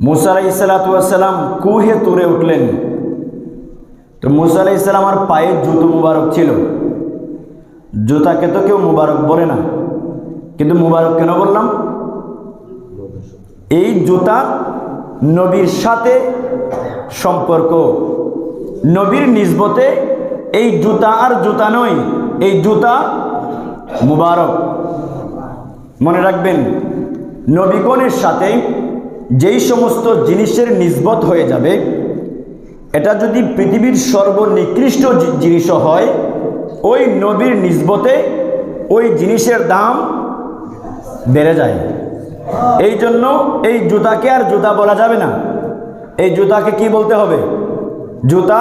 মুসা আলাই কুহে তুরে উঠলেন। তো মুসা আলাই আমার পায়ে জুতো মুবারক ছিল। জুতাকে তো কেউ মুবারক বলে না। কিন্তু মুবারক কেন বললাম? এই জুতা নবীর সাথে সম্পর্ক। নবীর নিজবতে এই জুতা আর জুতা নয়, এই জুতা মুবারক। মনে রাখবেন নবীগণের সাথে যেই সমস্ত জিনিসের নিজবত হয়ে যাবে, এটা যদি পৃথিবীর সর্বনিকৃষ্ট জিনিসও হয়, ওই নবীর নিজবতে ওই জিনিসের দাম বেড়ে যায়। এই জন্য এই জুতাকে আর জুতা বলা যাবে না। এই জুতাকে কি বলতে হবে? জুতা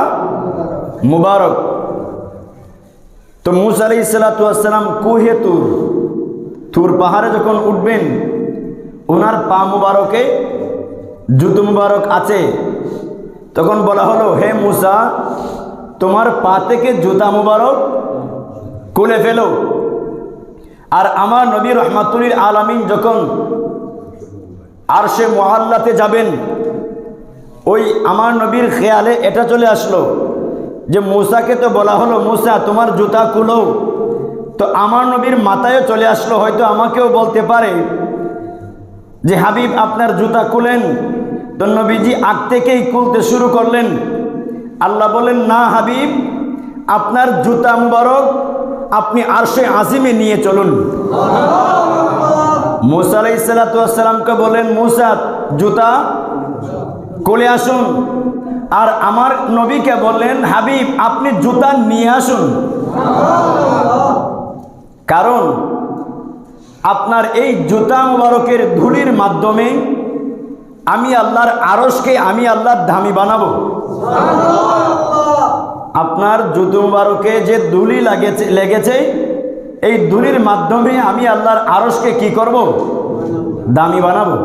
মুবারক। তো মুসা আলি সালাতাম কুহে তুর। তুর পাহাড়ে যখন উঠবেন, ওনার পা মুবারকে জুতো মুবারক আছে। তখন বলা হলো, হে মুসা, তোমার পা থেকে জুতা মুবারক খুলে ফেলো। আর আমার নবী রহমাতুলিল আলামিন যখন আর সে মহাল্লাতে যাবেন, ওই আমার নবীর খেয়ালে এটা চলে আসলো যে মূসাকে তো বলা হলো, মূসা, তোমার জুতা কুলো। তো আমার নবীর মাথায়ও চলে আসলো, হয়তো আমাকেও বলতে পারে। যে হাবিব আপনার জুতা খুলেন, তো নবীজি আগ থেকেই খুলতে শুরু করলেন। আল্লাহ বলেন, না হাবিব, আপনার জুতা মুবারক আপনি আরশে আজিমে নিয়ে চলুন। মুসা আলাই সালাতামকে বলেন, মুসা, জুতা কোলে আসুন। আর আমার নবীকে বললেন, হাবিব, আপনি জুতা নিয়ে আসুন। কারণ আপনার এই জুতা মুবারকের ধুলির মাধ্যমে আমি আল্লাহর আরসকে আমি আল্লাহর ধামি বানাবো। আপনার জুতো মুবারকে যে ধুলি লাগেছে, লেগেছে, এই ধুলির মাধ্যমে আমি আল্লাহর আরসকে কি করব? দামি বানাবো।